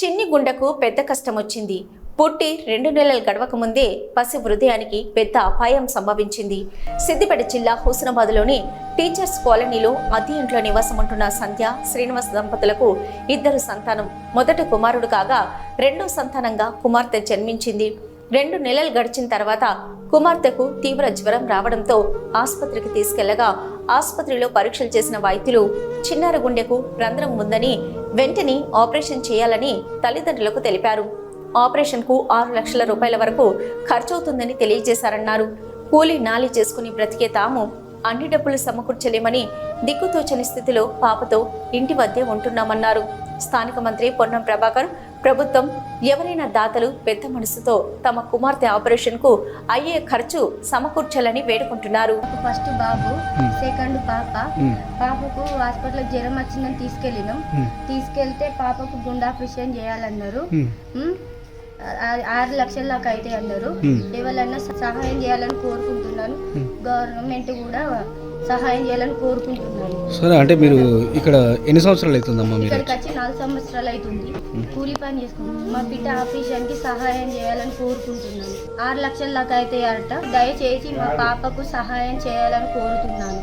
చిన్ని గుండెకు పెద్ద కష్టం వచ్చింది. పుట్టి రెండు నెలలు గడవక ముందే పసి హృదయానికి పెద్ద అపాయం సంభవించింది. సిద్దిపేట జిల్లా హుస్నాబాద్లోని టీచర్స్ కాలనీలో అద్దె ఇంట్లో నివాసం ఉంటున్న సంధ్య శ్రీనివాస్ దంపతులకు ఇద్దరు సంతానం. మొదటి కుమారుడు కాగా రెండో సంతానంగా కుమార్తె జన్మించింది. రెండు నెలలు గడిచిన తర్వాత కుమార్తెకు తీవ్ర జ్వరం రావడంతో ఆసుపత్రికి తీసుకెళ్ళగా ఆసుపత్రిలో పరీక్షలు చేసిన వైద్యులు చిన్నారి గుండెకు రంధ్రం ఉందని వెంటనే ఆపరేషన్ చేయాలని తల్లిదండ్రులకు తెలిపారు. ఆపరేషన్కు ఆరు లక్షల రూపాయల వరకు ఖర్చవుతుందని తెలియజేశారన్నారు. కూలీ నాలి చేసుకుని బ్రతికే తాము అన్ని డబ్బులు సమకూర్చలేమని దిక్కుతోచని స్థితిలో పాపతో ఇంటి వద్దే ఉంటున్నామన్నారు. స్థానిక మంత్రి పొన్నం ప్రభాకర్ ప్రభుత్వం ఎవరైనా దాతలు పెద్ద మనసుతో తమ కుమార్తె ఆపరేషన్కు అయ్యే ఖర్చు సమకూర్చాలని వేడుకుంటున్నారు ఫస్ట్ బాబు. సెకండ్ పాప. పాపకు హాస్పిటల్ జ్వరం వచ్చిందని తీసుకెళ్ళినాం. తీసుకెళ్తే పాపకు గుండె ఆపరేషన్ చేయాలన్నారు ఆరు లక్షల దాకా అయితే అన్నారు. ఎవరైనా సహాయం చేయాలని కోరుకుంటున్నాను. గవర్నమెంట్ కూడా సహాయం చేయాలని కోరుకుంటున్నాను సరే అంటే మీరు ఇక్కడ ఎన్ని సంవత్సరాలు అవుతుందమ్మా మీరు ఇక్కడికి వచ్చి నాలుగు సంవత్సరాలు అవుతుంది. కూలి పని చేసుకుంటున్నాం మా బిడ్డ ఆపరేషన్కి సహాయం చేయాలని కోరుకుంటున్నాను. ఆరు లక్షల దాకా అయితే అట. దయచేసి మా పాపకు సహాయం చేయాలని కోరుతున్నాను.